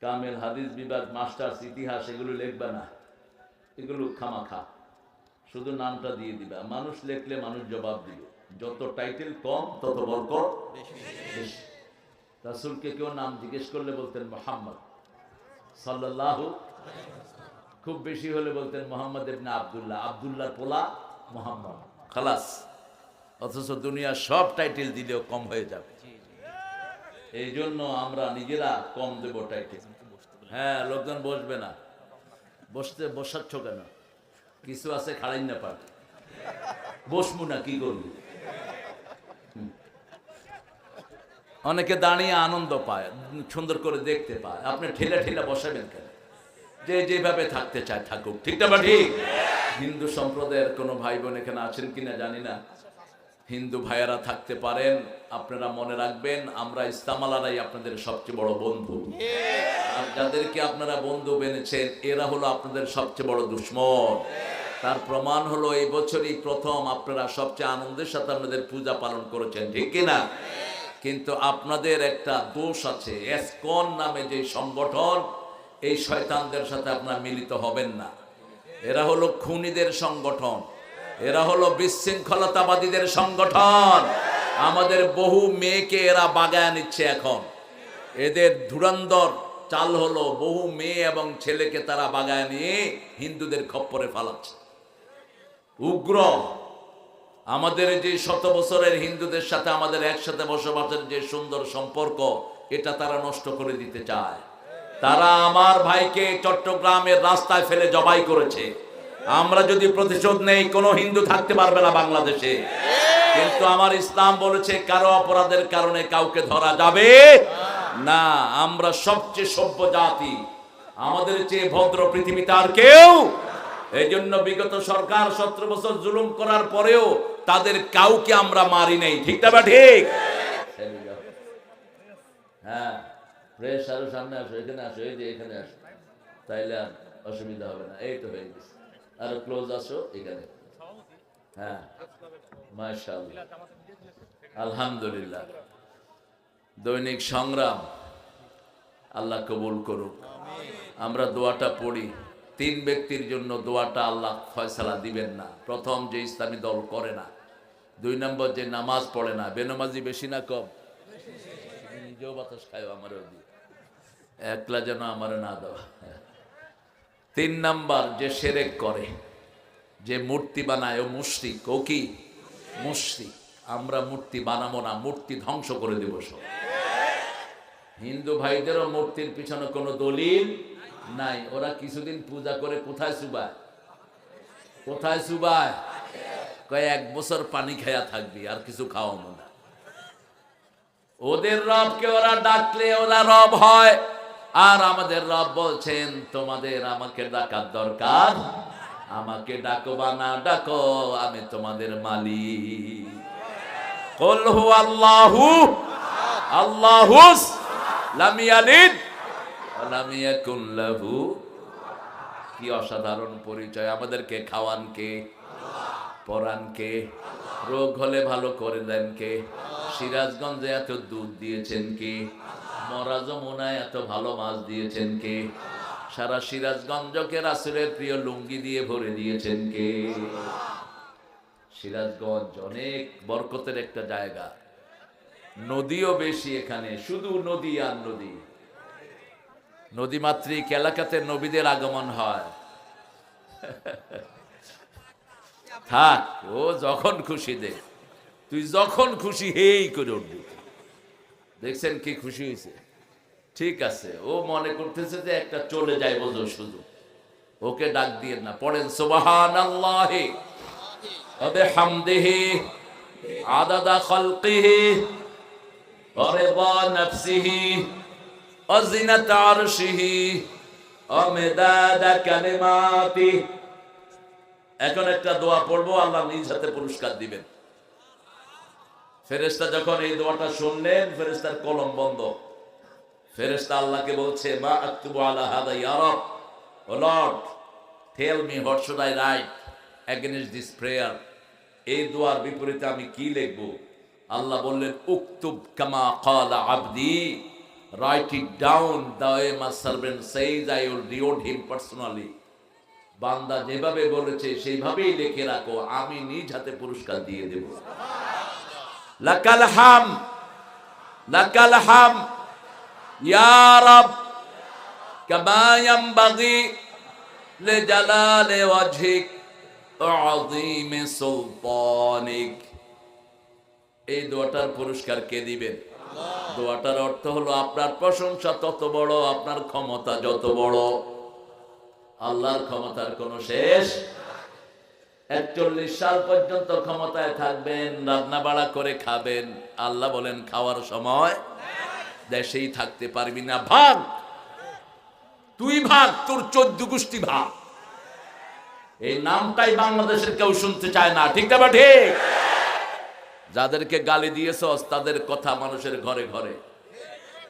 কামেল হাদিস বিবাদ, মাস্টার্স ইতিহাস, এগুলো লিখবে না। এগুলো খামাখা। শুধু নামটা দিয়ে দিবা। মানুষ লেখলে মানুষ জবাব দিবে। যত টাইটেল কম, তত বেশি। রাসুলকে কেউ নাম জিজ্ঞেস করলে বলতেন মোহাম্মদ সাল্লাল্লাহু। খুব বেশি হলে বলতেন মোহাম্মদ ইবনে আবদুল্লাহ। আবদুল্লাহ পোলা মোহাম্মদ। খালাস। অথচ দুনিয়ার সব টাইটেল দিলেও কম হয়ে যাবে। এই জন্য আমরা নিজেরা কম দেব টাইটেল। হ্যাঁ লোকজন বসবে না। বসতে, বসাচ্ছ কেন? কিছু আছে খাড়াই না পার বসমু না, কি করবি? অনেকে দাঁড়িয়ে আনন্দ পায়, সুন্দর করে দেখতে পায়। আপনি ঠেলে ঠেলে বসাবেন কেন? যে যেভাবে থাকতে চায় থাকুক। ঠিক না বা ঠিক? হিন্দু সম্প্রদায়ের কোনো ভাই বোন এখানে আছেন কিনা জানি না। হিন্দু ভাইয়েরা থাকতে পারেন আপনারা মনে রাখবেন আমরা ইস্তামালারাই আপনাদের সবচেয়ে বড় বন্ধু। আর যাদেরকে আপনারা বন্ধু বেনেছেন এরা হলো আপনাদের সবচেয়ে বড় দুশ্মন। তার প্রমাণ হলো এই বছরই প্রথম আপনারা সবচেয়ে আনন্দের সাথে আপনাদের পূজা পালন করেছেন ঠিক কিনা? কিন্তু আপনাদের একটা দোষ আছে এসকন নামে যে সংগঠন এই শয়তানদের সাথে আপনারা মিলিত হবেন না। এরা হলো খুনিদের সংগঠন। এরা হলো বিশৃঙ্খলতাবাদীদের সংগঠন। আমাদের বহু মেয়েকে এরা বাগায় নিচ্ছে এখন। এদের ধুরন্ধর চাল হলো বহু মেয়ে এবং ছেলেকে তারা বাগায় নিয়ে হিন্দুদের খপ্পরে ফালাচ্ছে। উগ্র, আমাদের যে শত বছরের হিন্দুদের সাথে আমাদের একসাথে বসবাসের যে সুন্দর সম্পর্ক, এটা তারা নষ্ট করে দিতে চায়। তারা আমার ভাইকে চট্টগ্রামের রাস্তায় ফেলে জবাই করেছে। আমরা যদি প্রতিশোধ নেই, কোনো হিন্দু থাকতে পারবে না বাংলাদেশে। কিন্তু আমার ইসলাম বলেছে, কারও অপরাধের কারণে কাউকে ধরা যাবে না। আমরা সবচেয়ে সভ্য জাতি। আমাদের চেয়ে ভদ্র পৃথিবীতে আর কেউ। এই জন্য বিগত সরকার সতেরো বছর জুলুম করার পরেও তাদের কাউকে আমরা মারি নেই। ঠিক না ঠিক? হ্যাঁ সামনে আসো, এখানে আসো, এই যে এখানে আসো। তাইলে অসুবিধা হবে না। এই তো হয়ে গেছে। আরও ক্লোজ আসো এখানে। হ্যাঁ মাশাআল্লাহ। আলহামদুলিল্লাহ। দৈনিক সংগ্রাম, আল্লাহ কবুল করুক। আমরা দোয়াটা পড়ি, তিন ব্যক্তির জন্য দোয়াটা আল্লাহ ফয়সালা দিবেন না। প্রথম যে ইসলামী দল করে না, দুই নম্বর যে নামাজ পড়ে না, বেনমাজি বেশি না কম? নিজেও বাতাস খায় আমার একলা যেন আমার না দেওয়া। তিন নাম্বার যে সেরেক করে, যে মূর্তি বানায়, ও মুশরিক, ও কি? মুশরিক। আমরা মূর্তি বানাবো না, মূর্তি ধ্বংস করে দেব সব। হিন্দু ভাইদেরও মূর্তির পিছনে কোনো দলিল নাই। ওরা কিছুদিন পূজা করে কোথায় সুবায়? কোথায় সুবায়? কয়, এক বছর পানি খেয়া থাকবি, আর কিছু খাওয়াবো না। ওদের রবকে ওরা ডাকলে ওরা রব হয়। আর আমাদের রব বলছেন, তোমাদের আমাকে ডাকার দরকার। আমাকে ডাকো বা না ডাকো, আমি তোমাদের মালিক। কল আল্লাহু আল্লাহুস লাম ইয়ালিদ লাম ইয়াকুন কি অসাধারণ পরিচয়। আমাদেরকে খাওয়ান কে? পরান কে? রোগ হলে ভালো করে দেন কে? সিরাজগঞ্জে এত দুধ দিয়েছেন কে? মরা যমুনায় এত ভালো মাছ দিয়েছেন কে? সারা সিরাজগঞ্জকে রাসুলের প্রিয় লুঙ্গি দিয়ে ভরে দিয়েছেন কে? সিরাজগঞ্জ অনেক বরকতের একটা জায়গা। নদীও বেশি এখানে, শুধু নদী আর নদী। নদীমাতৃক এলাকাতে নবীদের আগমন হয়। থাক, ও যখন খুশি দে। তুই যখন খুশি হেই করে উঠবি। দেখছেন কি খুশি হয়েছে? ঠিক আছে, ও মনে করতেছে যে একটা চলে যায় বোঝো শুধু ওকে ডাক দিয়ে না, পড়েন সোবাহান আল্লাহে আদাদা খলকেহে এখন একটা দোয়া পড়ব, আল্লাহ নিজ হাতে পুরস্কার দিবেন। ফেরেস্তা যখন এই দোয়াটা শুনলেন ফেরেস্তার কলম বন্ধ। ফেরেস্তা আল্লাহকে বলছে, মা আক্তুবু আলা হাদা ইয়া রব। O lord tell me what should I write against this prayer এই দোয়ার বিপরীতে আমি কি লিখব? আল্লাহ বললেন, উক্তুব কামা ক্বালা আবদি, write it down the way my servant, says I will reward him personally. বান্দা যেভাবে বলেছে, সেইভাবেই লিখে রাখো, আমি নিজ হাতে পুরস্কার দিয়ে দেব। লাকাল হাম লাকাল হাম ইয়া রব কামা ইয়ানবাগি لجلال وجهك وعظيم سلطانك এই দোয়াটার পুরস্কার কে দিবেন দোয়াটার অর্থ হলো আপনার প্রশংসা তত বড় আপনার ক্ষমতা যত বড় আল্লাহর ক্ষমতার কোনো শেষ একচল্লিশ সাল পর্যন্ত ক্ষমতায় থাকবেন, রান্না বাড়া করে খাবেন। আল্লাহ বলেন, খাওয়ার সময় দেশেই থাকতে পারবি না। ভাগ! তুই ভাগ, তোর চোদ্দ গোষ্ঠী ভাগ। এই নামটাই বাংলাদেশের কেউ শুনতে চায় না। ঠিক না ঠিক? যাদেরকে গালি দিয়েছ, তাদের কথা মানুষের ঘরে ঘরে।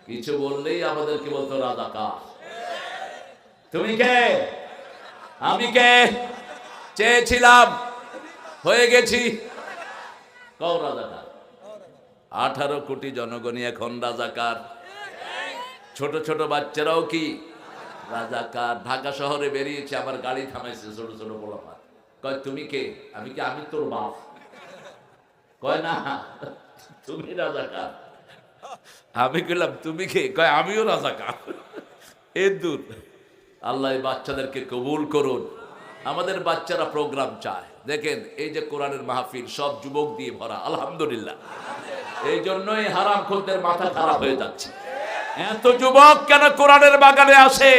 কিছু বললেই আমাদেরকে বলতো রাজাকা তুমি কে? আমি কে? চেয়েছিলাম। হয়ে গেছি। কও রাজাকার? আঠারো কোটি জনগণই এখন রাজাকার। ছোট ছোট বাচ্চারাও কি রাজাকার? ঢাকা শহরে বেরিয়েছে আমার গাড়ি থামাইছে ছোট ছোট পোলাপান। কয়, তুমি কে? আমি কি, আমি তোর বাপ? কয়, না, তুমি রাজাকার। আমি গেলাম তুমি কে? কয়, আমিও রাজাকার। এ দূর। আল্লাহ বাচ্চাদেরকে কবুল করুন। আমাদের বাচ্চারা প্রোগ্রাম চায়। দেখেন, এই যে কোরআনের মাহফিল, সব যুবক দিয়ে ভরা, আলহামদুলিল্লাহ। এই জন্যই হারাম খোরদের মাথা খারাপ হয়ে যাচ্ছে। এত যুবক কেন কোরআনের বাগানে আসে?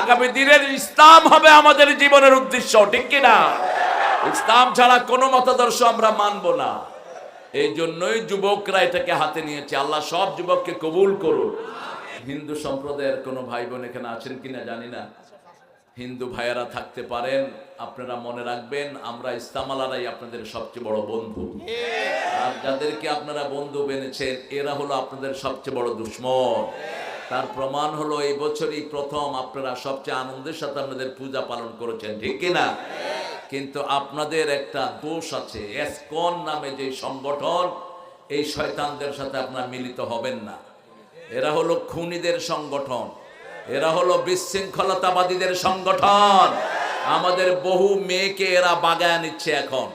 আগামী দিনের ইসলাম হবে আমাদের জীবনের উদ্দেশ্য, ঠিক কিনা? ইসলাম ছাড়া কোনো মতাদর্শ আমরা মানব না। এই জন্যই যুবকরা এটাকে হাতে নিয়েছে। আল্লাহ সব যুবককে কবুল করুন। হিন্দু সম্প্রদায়ের কোনো ভাই বোন এখানে আছেন কিনা জানি না। হিন্দু ভাইয়েরা থাকতে পারেন, আপনারা মনে রাখবেন, আমরা ইসলামালারাই আপনাদের সবচেয়ে বড় বন্ধু। আর যাদেরকে আপনারা বন্ধু বেনেছেন, এরা হলো আপনাদের সবচেয়ে বড় দুশ্মন। তার প্রমাণ হলো এই বছরই প্রথম আপনারা সবচেয়ে আনন্দের সাথে আপনাদের পূজা পালন করেছেন, ঠিক কিনা কিন্তু আপনাদের একটা দোষ আছে, এসকন নামে যে সংগঠন, এই শয়তানদের সাথে আপনারা মিলিত হবেন না। এরা হলো খুনিদের সংগঠন। এরা হলো বিশৃঙ্খলতাবাদীদের সংগঠন। আমাদের বহু মেয়েকে এরা বাগায় নিচ্ছে এখন।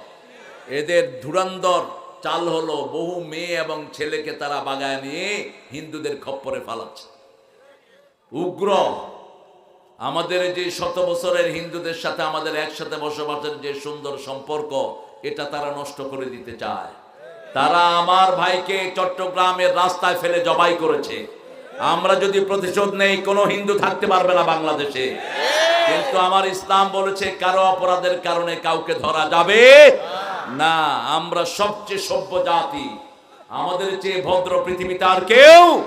এদের ধুরন্ধর চাল হলো বহু মেয়ে এবং ছেলেকে তারা বাগায় নিয়ে হিন্দুদের খপ্পরে ফালাচ্ছে। উগ্র, আমাদের যে শত বছরের হিন্দুদের সাথে আমাদের একসাথে বসবাসের যে সুন্দর সম্পর্ক, এটা তারা নষ্ট করে দিতে চায়। তারা আমার ভাইকে চট্টগ্রামের রাস্তায় ফেলে জবাই করেছে। আমরা যদি প্রতিশোধ নেই, কোনো হিন্দু থাকতে পারবে না বাংলাদেশে। কিন্তু আমার ইসলাম বলেছে, কারও অপরাধের কারণে কাউকে ধরা যাবে না। আমরা সবচেয়ে সভ্য জাতি। আমাদের চেয়ে ভদ্র পৃথিবীতে আর কেউ।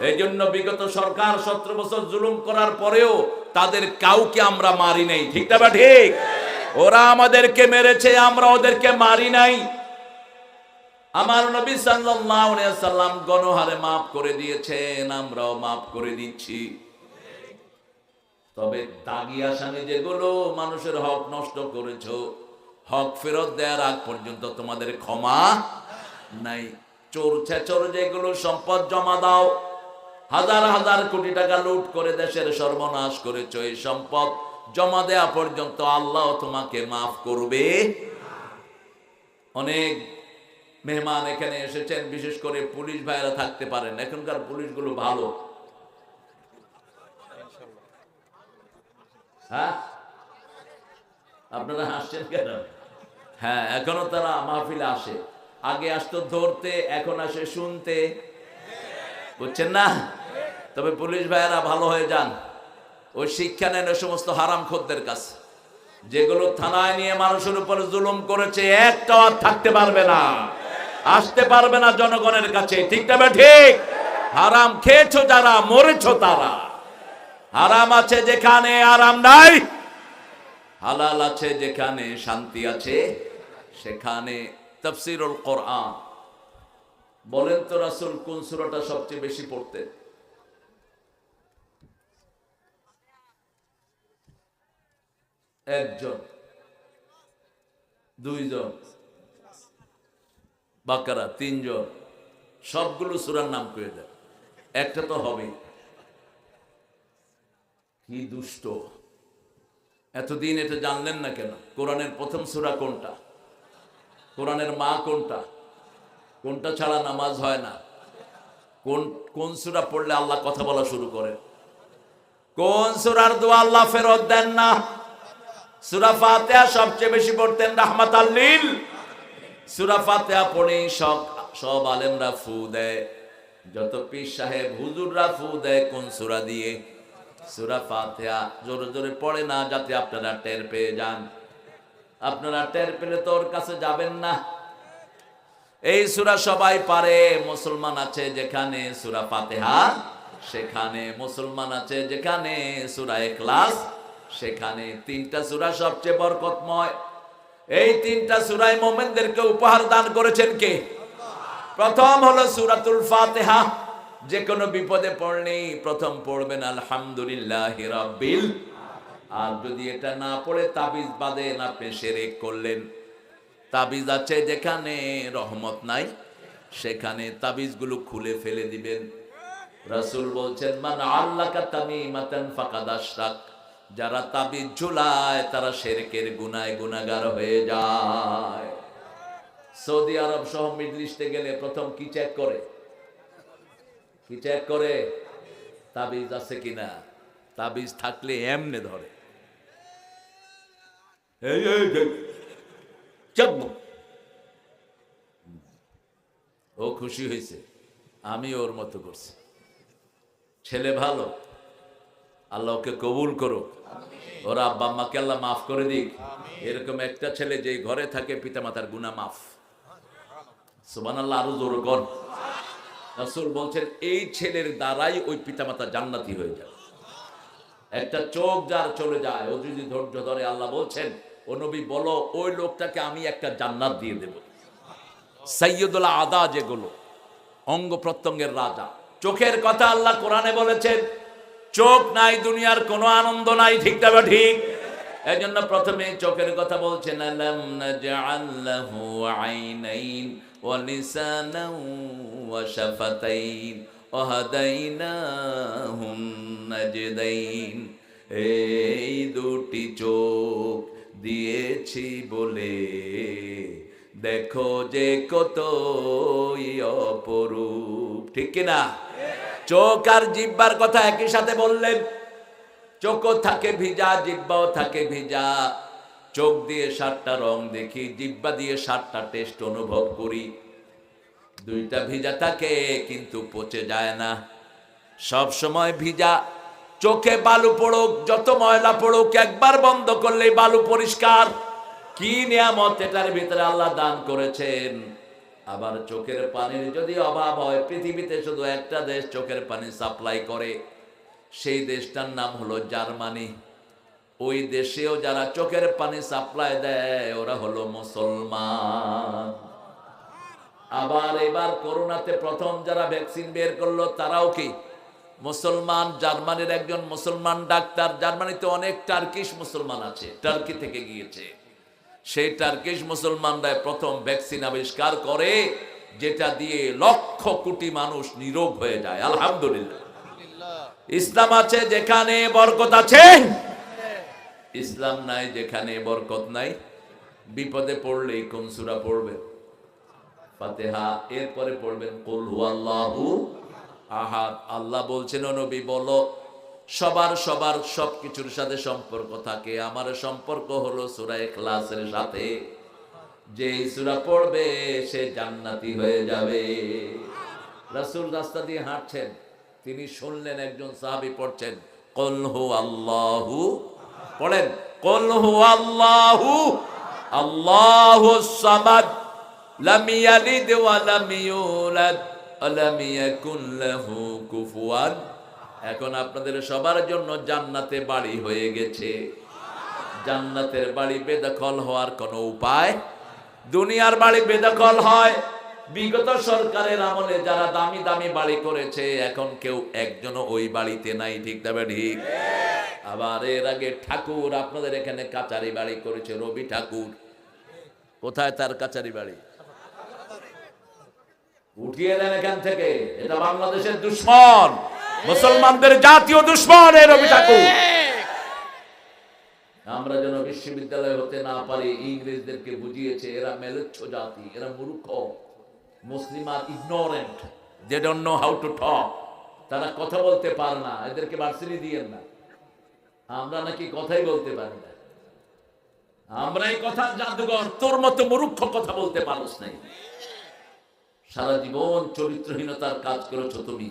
এই জন্য বিগত সরকার সতেরো বছর জুলুম করার পরেও তাদের কাউকে আমরা মারি নাই। ঠিক ঠিক? ওরা আমাদেরকে মেরেছে, আমরা ওদেরকে মারি নাই। আমার নবী সাল্লাম গণহারে মাফ করে দিয়েছেন, আমরাও মাফ করে দিচ্ছি। তবে দাগি আসামি যেগুলো, মানুষের হক নষ্ট করেছ, হক ফেরত দেওয়ার আগ পর্যন্ত তোমাদের ক্ষমা নাই। চোর ছেচর যেগুলো, সম্পদ জমা দাও। হাজার হাজার কোটি টাকা লুট করে দেশের সর্বনাশ করেছ। এই সম্পদ জমা দেওয়া পর্যন্ত আল্লাহ তোমাকে মাফ করবে। অনেক মেহমান এখানে এসেছেন, বিশেষ করে পুলিশ ভাইরা থাকতে পারেন। এখনকার পুলিশগুলো ভালো। হ্যাঁ? আপনারা হাসছেন কেন? হ্যাঁ এখনও তারা মাহফিলে আসে। আগে আসতো ধরতে, এখন আসে শুনতে। বুঝছেন না? তবে পুলিশ ভাইয়েরা ভালো হয়ে যান। ওই শিক্ষা নেন ওই সমস্ত হারাম খদ্দের কাছে। যেগুলো থানায় নিয়ে মানুষের উপর জুলুম করেছে, একটাও থাকতে পারবে না। আসতে পারবে না জনগণের কাছে। ঠিক তবে ঠিক? হারাম খেয়েছো যারা, মরেছো তারা। হারাম আছে যেখানে আরাম নাই, হালাল আছে যেখানে শান্তি আছে, সেখানে তফসিরুল কোরআন। বলেন তো রাসূল, কোন সূরাটা সবচেয়ে বেশি পড়তে? একজন, দুইজন বাকারা, তিনজন, সবগুলো সুরার নাম করে দেয় একটা তো হবে কি দুষ্ট। এতদিন এটা জানলেন না কেন? কোরআনের প্রথম সূরা কোনটা? কোরআনের মা কোনটা? কোনটা ছাড়া নামাজ হয় না? কোন কোন সূরা পড়লে আল্লাহ কথা বলা শুরু করে? কোন সূরার দোয়া আল্লাহ ফেরত দেন না? সূরা ফাতিহা সবচেয়ে বেশি পড়তেন রাহমাত আল্লিল সূরা ফাতিহা পড়েই সব সব আলেমরা ফু দেয়। যত পীর সাহেব, হুজুররা ফু দেয় কোন সূরা দিয়ে। সূরা ফাতিহা জোরে জোরে পড়ে না যাতে আপনারা টের পেয়ে যান। আপনারা টের পেলে তো ওর কাছে যাবেন না। এই সূরা সবাই পারে, মুসলমান আছে যেখানে সূরা ফাতিহা, সেখানে মুসলমান আছে যেখানে সূরা ইখলাস সেখানে তিনটা সূরা সবচেয়ে বরকতময়। এই তিনটা সূরায় মোমেনদেরকে উপহার দান করেছেন কে? প্রথম হলো সুরাতুল ফাতেহা। যে কোনো বিপদে পড়লেই প্রথম পড়বেন, আলহামদুলিল্লাহ রাব্বিল আর যদি এটা না পড়ে, তাবিজ বাঁধেন আপনি সেরেক করলেন। তাবিজ আছে যেখানে রহমত নাই, সেখানে তাবিজগুলো খুলে ফেলে দিবেন। রাসূল বলছেন, মান আল্লাকা তামিমাতান ফাকাদ আশরাক। যারা তাবিজ ঝুলায়, তারা শিরকের গুনায় গুনাগার হয়ে যায়। সৌদি আরব সহ মিডল ইস্টে গেলে প্রথম কি চেক করে? কি চেক করে? তাবিজ আছে কিনা? তাবিজ থাকলে এমনে ধরে। ও খুশি হয়েছে আমি ওর মতো করছি। ছেলে ভালো? আল্লাহ ওকে কবুল করো ওরা আব্বা আম্মাকে আল্লাহ মাফ করে দিক। এরকম একটা ছেলে যে ঘরে থাকে, পিতামাতার গুনাহ মাফ। সুবান আল্লাহ আরও জোর কর রাসূল বলছেন, এই ছেলের দ্বারাই ওই পিতামাতা জান্নাতি হয়ে যায় একটা চোখ যার চলে যায়, ও যদি ধৈর্য ধরে আল্লাহ বলছেন, ও নবী, বলো, ওই লোকটাকে আমি একটা জান্নাত দিয়ে দেব। সৈয়দুল্লাহ আদা যেগুলো, অঙ্গ প্রত্যঙ্গের রাজা। চোখের কথা আল্লাহ কোরআনে বলেছেন চোখ নাই, দুনিয়ার কোনো আনন্দ নাই, ঠিক তবে ঠিক? এই জন্য প্রথমে চোখের কথা বলছেন এই দুটি চোখ দিয়েছি বলে, দেখো যে কত অপরূপ। ঠিক কিনা? চোখ আর জিব্বার কথা একই সাথে বললেন। চোখও থাকে ভিজা, জিব্বাও থাকে ভিজা। চোখ দিয়ে সাতটা রং দেখি, জিব্বা দিয়ে সাতটা টেস্ট অনুভব করি। দুইটা ভিজা থাকে, কিন্তু পচে যায় না। সব সময় ভিজা। চোখে বালু পড়ুক, যত ময়লা পড়ুক, একবার বন্ধ করলেই বালু পরিষ্কার। কি নিয়ামত এটার ভিতরে আল্লাহ দান করেছেন। আবার চোখের পানির যদি অভাব হয়, পৃথিবীতে শুধু একটা দেশ চোখের পানি সাপ্লাই করে। সেই দেশটার নাম হলো জার্মানি। ওই দেশেও যারা চোখের পানি সাপ্লাই দেয়, ওরা হলো মুসলমান। আবার এবার করোনাতে প্রথম যারা ভ্যাকসিন বের করল, তারাও কি? মুসলমান। জার্মানির একজন মুসলমান ডাক্তার। জার্মানিতে অনেক টার্কিশ মুসলমান আছে, টার্কি থেকে গিয়েছে। সেই টার্কিশ মুসলমানরা প্রথম ভ্যাকসিন আবিষ্কার করে যেটা দিয়ে লক্ষ কোটি মানুষ নিরোগ হয়ে যায়। আলহামদুলিল্লাহ। ইসলাম আছে যেখানে বরকত আছে। ইসলাম নাই যেখানে বরকত নাই। বিপদে পড়লেই কোন সূরা পড়বেন ফাতেহা এরপরে পড়বেন কুল হুয়াল্লাহু আহাদ। আল্লাহ বলছেন ও নবী বলো সবার সবার সব কিছুর সাথে সম্পর্ক থাকে। আমার সম্পর্ক হলো সূরা ইখলাসের সাথে। যে সুরা পড়বে সে জান্নাতি হয়ে যাবে। রাসূল রাস্তা দিয়ে হাঁটছেন, তিনি শুনলেন, একজন সাহাবী পড়ছেন, কুল হু আল্লাহু পড়েন, কুল হু আল্লাহু আল্লাহু সামাদ লাম ইয়ালিদ ওয়া লাম ইউলাদ ওয়া লাম ইয়াকুন লাহু কুফুয়ান এখন আপনাদের সবার জন্য জান্নাতে বাড়ি হয়ে গেছে। জান্নাতের বাড়ি বেদখল হওয়ার কোনো উপায়? দুনিয়ার বাড়ি বেদখল হয়। বিগত সরকারের আমলে যারা দামি দামি বাড়ি করেছে, এখন কেউ একজনও ওই বাড়িতে নাই, ঠিক তবে ঠিক। আবার এর আগে ঠাকুর আপনাদের এখানে কাচারি বাড়ি করেছে, রবি ঠাকুর। কোথায় তার কাচারি বাড়ি? উঠিয়ে দেন এখান থেকে। এটা বাংলাদেশের দুশ্মন। মুসলমানদের জাতীয় দুশ্মন রবি ঠাকুর আমরা যেন বিশ্ববিদ্যালয় হতে না পারি, ইংরেজদেরকে বুঝিয়েছে, এরা মেলুচ্ছ জাতি, এরা মূর্খ, মুসলিম আর ignorant they don't know how to talk তারা কথা বলতে পারে না, এদেরকে ভার্সিটি দিয়েন না। আমরা নাকি কথাই বলতে পারি না। আমরা এই কথা জাদুঘর, তোর মতো মূর্খ কথা বলতে পারস নাই। সারা জীবন চরিত্রহীনতার কাজ করেছ তুমি।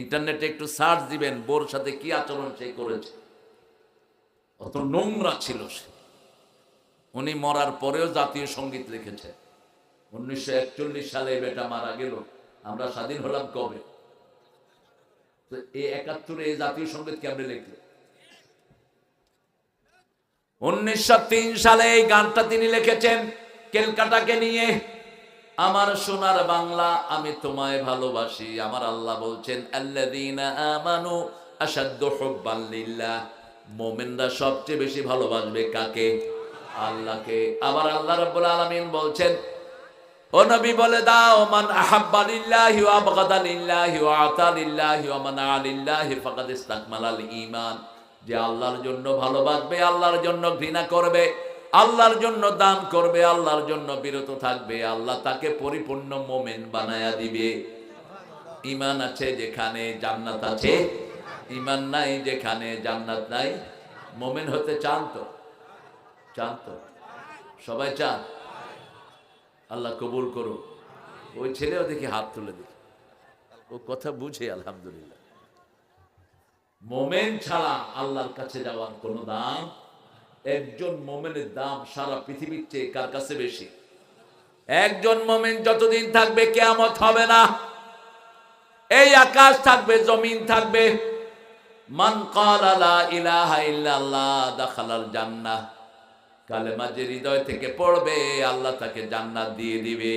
ইন্টারনেটে একটু সার্চ দিবেন, বোর সাথে কি আচরণ সে করেছে। অত নোংরা ছিল সে। উনি মরার পরেও জাতীয় সংগীত লিখেছে। উনিশশো একচল্লিশ সালে বেটা মারা গেল। আমরা স্বাধীন হলাম কবে? তো এই একাত্তরে এই জাতীয় সংগীত কেমনে লিখলো? উনিশশো সালে এই গানটা তিনি লিখেছেন কেলকাটাকে নিয়ে আমার সোনার বাংলা আমি তোমায় ভালোবাসি। আমার আল্লাহ বলছেন, আল্লাযীনা আমানু আশাদ্দু হুব্বান লিল্লাহ। মুমিনরা সবচেয়ে বেশি ভালোবাসবে কাকে? আল্লাহকে। আবার আল্লাহ রাব্বুল আলামিন বলছেন, ও নবী বলে দাও, মান আহাব্বা লিল্লাহি যে আল্লাহর জন্য ভালোবাসবে, আল্লাহর জন্য ঘৃণা করবে। আল্লাহর জন্য দান করবে, আল্লাহর জন্য বিরত থাকবে, আল্লাহ তাকে পরিপূর্ণ মোমেন বানায়া দিবে। ইমান আছে যেখানে, জান্নাত আছে। ইমান নাই যেখানে, জান্নাত নাই। মোমেন হতে চান তো? চান তো? সবাই চান? আল্লাহ কবুল করুক। ওই ছেলেও দেখি হাত তুলে দেখি ও কথা বুঝে, আলহামদুলিল্লাহ। মোমেন ছাড়া আল্লাহর কাছে যাওয়ার কোনো দাম একজন মোমেনের দাম সারা পৃথিবীর চেয়ে কার কাছে বেশি? একজন মোমেন যতদিন থাকবে কেয়ামত হবে না। এই আকাশ থাকবে, জমিন থাকবে। মান কালেমা যে হৃদয় থেকে পড়বে, আল্লাহ তাকে জান্নাত দিয়ে দিবে।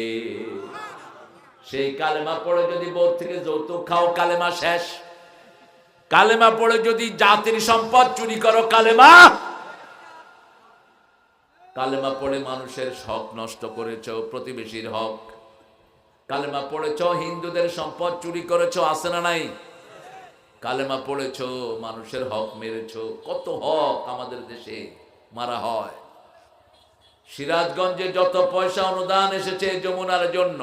সেই কালেমা পড়ে যদি যৌতুক খাও, কালেমা শেষ। কালেমা পড়ে যদি জাতির সম্পদ চুরি করো, কালেমা কালেমা পড়ে মানুষের হক নষ্ট করেছ, প্রতিবেশীর হক। কালেমা পড়েছ, হিন্দুদের সম্পদ চুরি করেছ, আছে না নাই? কালেমা পড়েছ, মানুষের হক মেরেছ, কত হক আমাদের দেশে মারা হয়। সিরাজগঞ্জে যত পয়সা অনুদান এসেছে যমুনার জন্য,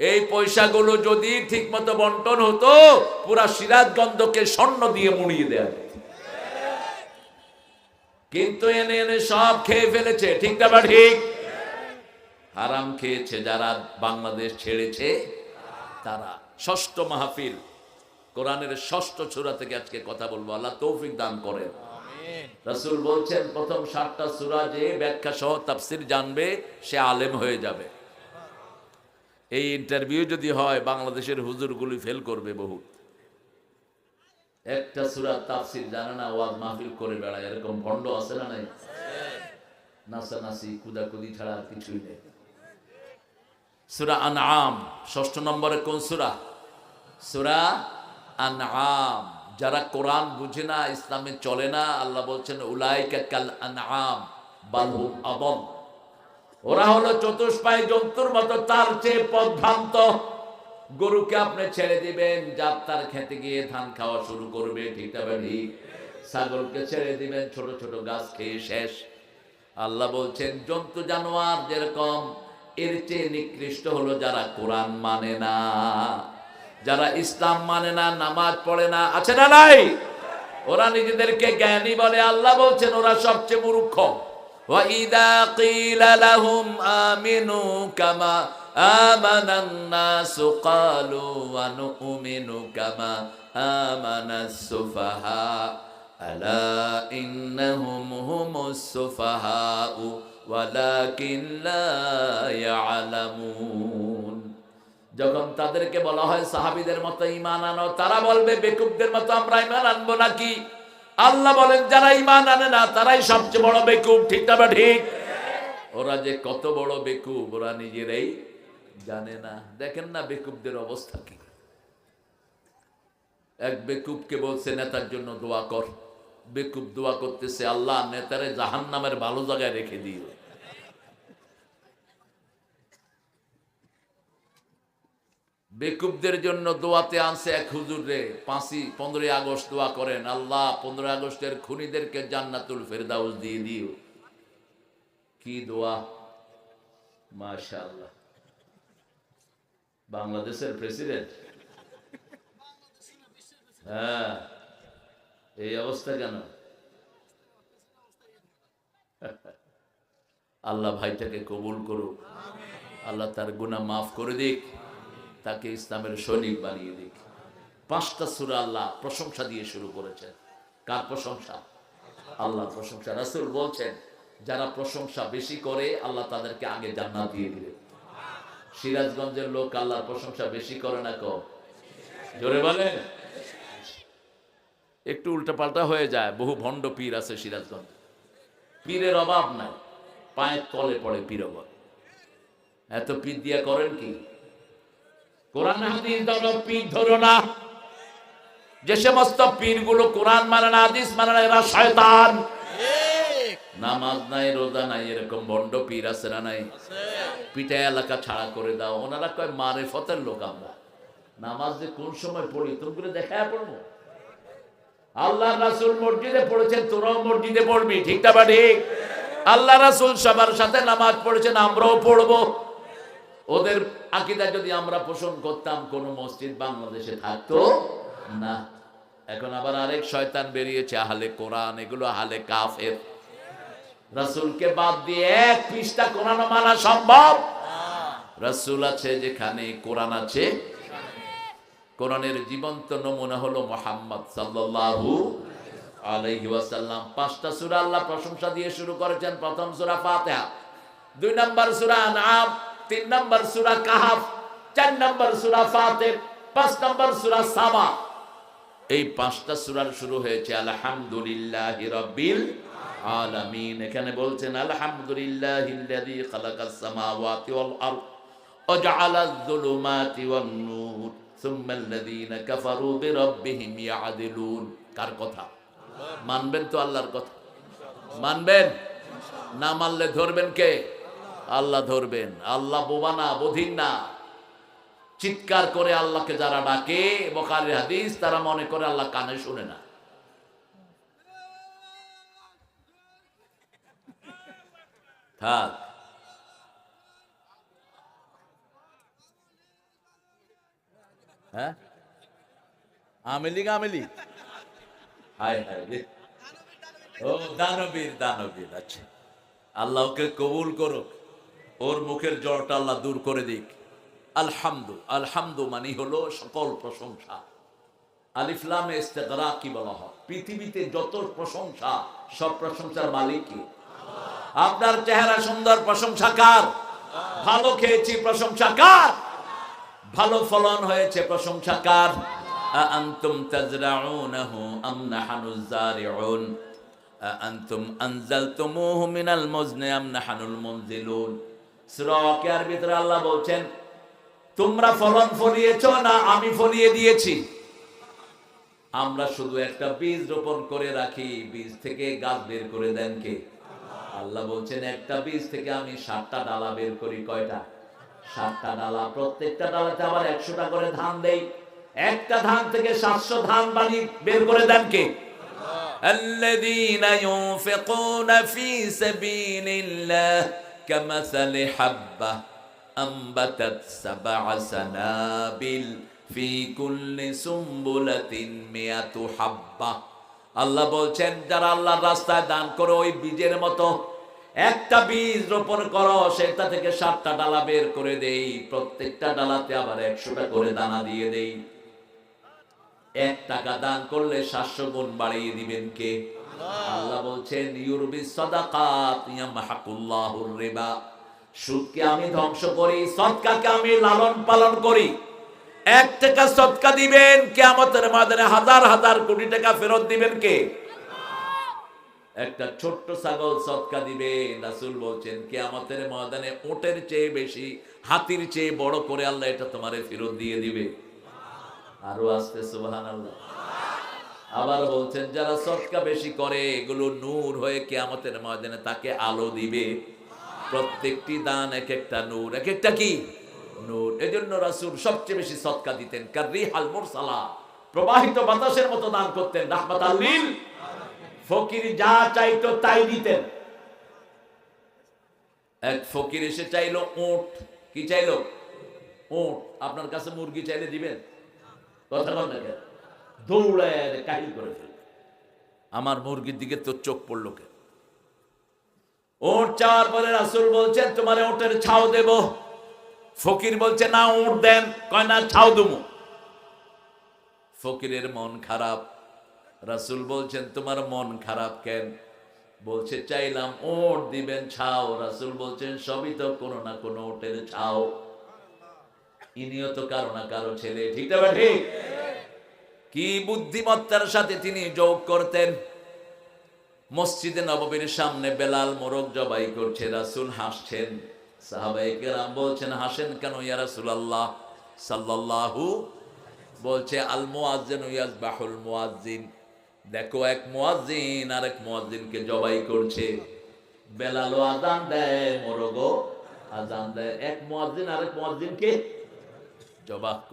এই পয়সাগুলো যদি ঠিকমতো বন্টন হতো, পুরা সিরাজগঞ্জকে স্বর্ণ দিয়ে মুড়িয়ে দেয়া। কিন্তু এনে এনে সব খেয়ে ফেলেছে ঠিক না বা ঠিক? হারাম খেয়েছে যারা বাংলাদেশ ছেড়েছে তারা ষষ্ঠ মাহফিল কোরআনের ষষ্ঠ সূরা থেকে আজকে কথা বলব আল্লাহ তৌফিক দান করেন। রাসূল বলছেন প্রথম সাতটা সূরা যে ব্যাখ্যা সহ তাফসীর জানবে সে আলেম হয়ে যাবে। এই ইন্টারভিউ যদি হয় বাংলাদেশের হুজুরগুলি ফেল করবে বহুত। একটা সূরা তাফসীর, জানে না ওয়াজ মাহফিল করে বেড়ায়, এরকম ভণ্ড আছে না নাই? নাচানাচি, কুদাকুদি ছাড়া আর কিছুই নেই। সূরা আনআম, ষষ্ঠ নম্বরে কোন সূরা? সূরা আনআম। যারা কোরআন বুঝে না, ইসলামে চলে না, আল্লাহ বলছেন, উলাইকা কাল আনআম বালহুম আদল ওরা হলো চতুষ্পায় জন্তুর মতো, তার চেয়ে পদভ্রান্ত গরুকে আপনি ছেড়ে দিবেন যাত্রার খেতে গিয়ে ধান খাওয়া শুরু করবে ঠিক তবে ঠিক ছাগলকে ছেড়ে দিবেন ছোট ছোট গাছ খেয়ে শেষ আল্লাহ বলছেন জন্তু জানোয়ার যেরকম এর চেয়ে নিকৃষ্ট হলো যারা কোরআন মানে না যারা ইসলাম মানে না নামাজ পড়ে না আছে না নাই ওরা নিজেদেরকে জ্ঞানী বলে আল্লাহ বলছেন ওরা সবচেয়ে মূর্খ وَإِذَا قِيلَ لَهُمْ آمِنُوا كَمَا آمَنَ النَّاسُ قَالُوا وَنُؤْمِنُ كَمَا آمَنَ السُّفَهَاءُ أَلَا إِنَّهُمْ هُمُ السُّفَهَاءُ وَلَكِنْ لَا يَعْلَمُونَ যখন তাদেরকে বলা হয় সাহাবিদের মতো ইমান আনো তারা বলবে বেকুবদের মতো আমরা ইমান আনবো নাকি আল্লাহ বলেন যারা ইমান আনে না তারাই সবচেয়ে বড় বেকুব ঠিক না বা ঠিক ওরা যে কত বড় বেকুব ওরা নিজেরাই জানে না। দেখেন না বেকুবদের অবস্থা কি। এক বেকুবকে বলছে, নেতার জন্য দোয়া কর। বেকুব দোয়া করতেছে, আল্লাহ নেতারে জাহান নামের ভালো জায়গায় রেখে দিও বেকুবদের জন্য দোয়াতে আনছে এক হুজুর রে, পাঁচই, পনেরোই আগস্ট দোয়া করেন, আল্লাহ, পনেরোই আগস্টের খুনিদেরকে জান্নাতুল ফেরদাউস দিয়ে দিও। কি দোয়া? মাশাআল্লাহ। বাংলাদেশের প্রেসিডেন্ট হ্যাঁ এই অবস্থা কেন? আল্লাহ ভাইটাকে কবুল করুক। আল্লাহ তার গুনাহ মাফ করে দিক। তাকে ইসলামের সৈনিক বানিয়ে দিক। পাঁচটা সুরা আল্লাহ প্রশংসা দিয়ে শুরু করেছেন। কার প্রশংসা? আল্লাহ প্রশংসা। রাসূল বলছেন, যারা প্রশংসা বেশি করে, আল্লাহ তাদেরকে আগে জান্নাত দিয়ে দিবে। সিরাজগঞ্জের লোক আল্লাহর প্রশংসা বেশি করে না কম। জোরে বলেন? একটু উল্টাপাল্টা হয়ে যায়, বহু ভণ্ড পীর আছে সিরাজগঞ্জ। পীরের অভাব নাই, পায়ের তলে পড়ে পীর অভাব। এত পীর দিয়া করেন কি? কোরআন হাদিস ধরো পীর ধরো না। যে সমস্ত পীরগুলো কোরআন মানে না, হাদিস মানে না, এরা শয়তান। নামাজ নাই, রোজা নাই, এরকম ভণ্ড পীর আছে না নাই? পিঠা এলাকা ছাড়া করে দাও। ওনারা কয় মারে ফতের লোক আমরা। নামাজ যে কোন সময় পড়ি তোমগুলো দেখায় পড়ব? আল্লাহ রাসুল মসজিদে পড়েছেন, তোরাও মসজিদে পড়বি, ঠিক না ঠিক? আল্লাহ রাসুল সবার সাথে নামাজ পড়েছেন, আমরাও পড়ব। ওদের আকিদা যদি আমরা পোষণ করতাম, কোন মসজিদ বাংলাদেশে থাকতো না। এখন আবার আরেক শয়তান বেরিয়েছে, আহলে কোরআন, এগুলো আহলে কাফের। রাসূলকে বাদ দিয়ে এক পৃষ্ঠা কোরআন মানা সম্ভব? রাসূল আছে যেখানে, কোরআন আছে? কোরআনের জীবন্ত নমুনা হলো মোহাম্মদ সাল্লাল্লাহু আলাইহি ওয়াসাল্লাম। পাঁচটা সূরা আল্লাহ প্রশংসা দিয়ে শুরু করেছেন। প্রথম সূরা ফাতিহা, দুই নম্বর সূরা আনআম, তিন নম্বর সূরা কাহাফ, চার নম্বর সূরা ফাতির পাঁচ নম্বর সূরা সাবা। এই পাঁচটা সূরার শুরু হয়েছে, আলহামদুলিল্লাহি রাব্বিল এখানে বলছেন আলহামদুলিল্লাহিল্লাযী খালাকাস সামাওয়াতি ওয়াল আরদ وجعل الظلمات والنور ثم الذين كفروا بربهم يعدلون কার কথা মানবেন তো আল্লাহর কথা মানবেন না মানলে ধরবেন কে আল্লাহ ধরবেন আল্লাহ বোবা না বধির না চিৎকার করে আল্লাহকে যারা ডাকে বখারি হাদিস তারা মনে করে আল্লাহ কানে শুনে না থাক। হ্যাঁ? আমেলি আমেলি। হায় হায় রে। ও দানবীর দানবীর আচ্ছা। আল্লাহ ওকে কবুল করুক। ওর মুখের জ্বরটা আল্লাহ দূর করে দিক। আলহামদু আলহামদু মানে হলো সকল প্রশংসা। আলিফলামে ইস্তেকরা কি বলা হয়। পৃথিবীতে যত প্রশংসা, সব প্রশংসার মালিক কি আপনার চেহারা সুন্দর, প্রশংসা কার? ভালো খেয়েছি, প্রশংসা কার? ভালো ফলন হয়েছে, প্রশংসা কার? আনতুম জারিউন? মিনাল নাহানুল বলছেন, তোমরা ফলন না আমি ফলিয়ে দিয়েছি? আমরা শুধু একটা বীজ রোপণ করে রাখি, বীজ থেকে গাছ বের করে দেন কে? আল্লাহ বলছেন একটা বীজ থেকে আমি সাতটা ডালা বের করি কয়টা সাতটা ডালা প্রত্যেকটা ডালাতে আবার একশোটা করে ধান দেই একটা ধান থেকে সাতশো ধান বানি বের করে দেন কে الذين ينفقون في سبيل الله كمثل حبة أنبتت سبع سنابل في كل سنبلة مئة حبة আল্লাহ বলছেন, যারা আল্লাহর রাস্তায় দান করো ওই বীজের মতো একটা বীজ রোপণ করো, সেটা থেকে সাতটা ডালা বের করে দেই, প্রত্যেকটা ডালাতে আবার একশোটা করে দানা দিয়ে দেই। এক টাকা দান করলে সাতশো গুণ বাড়িয়ে দিবেন কে? আল্লাহ বলছেন, ইউরবি সাদাকাত রিবা। আমি ধ্বংস করি সদকাকে আমি লালন পালন করি। এক টাকা সদকা দিবেন, কিয়ামতের ময়দানে হাজার হাজার কোটি টাকা ফেরত দিবেন কে? একটা ছোট্ট ছাগল সৎকা দিবে রাসূল বলছেন, কিয়ামতের ময়দানে ওটের চেয়ে বেশি, হাতির চেয়ে বড় করে আল্লাহ এটা তোমারে ফেরত দিয়ে দিবে। আরও আসতে সুবহানাল্লাহ। আবার বলছেন, যারা সৎকা বেশি করে, এগুলো নূর হয়ে কিয়ামতের ময়দানে তাকে আলো দিবে। প্রত্যেকটি দান এক একটা নূর, এক একটা কি? নূর এজন্য রাসূল সবচেয়ে বেশি সদকা দিতেন। হাল মুরসালা, প্রবাহিত বাতাসের মতো দান করতেন রাহমাতাল লিল। ফকির যা তাই দিতেন। এক ফকির এসে চাইলো কি চাইলো? আপনার কাছে মুরগি চাইলে দিবেন? করে আমার মুরগির দিকে তো চোখ পড়ল কেন? ওট চাওয়ার পরে রাসুল বলছেন, তোমার ওটের ছাও দেব। ফকির বলছে, না ওট দেন। কয়, না, ছাও দেবো ফকিরের মন খারাপ। রাসুল বলছেন, তোমার মন খারাপ কেন? বলছে, চাইলাম ওট দিবেন, ছাও। রাসুল বলছেন, সবই তো কোনো না কোনো ওটের ছাও। ইনিও তো কারও না কারও ছেলে। ঠিক না ঠিক? কি বুদ্ধিমত্তার সাথে তিনি যোগ করতেন। মসজিদে নববীর সামনে বেলাল মোরগ জবাই করছে, রাসুল হাসছেন। সাহাবাই বলছেন, হাসেন কেন ইয়ারা সুলাল্লাহ সাল্লাহু বলছে আল মুয়াজ্জিন ইয়াজবাহুল মোয়াজ্জিন। দেখো, এক মোয়াজ্জিন আর এক মুয়াজ্জিনকে জবাই করছে। বেলালো আজান দেয় মোরগো আজান দেয়। এক মুয়াজ্জিন আর এক মুয়াজ্জিনকে জবাব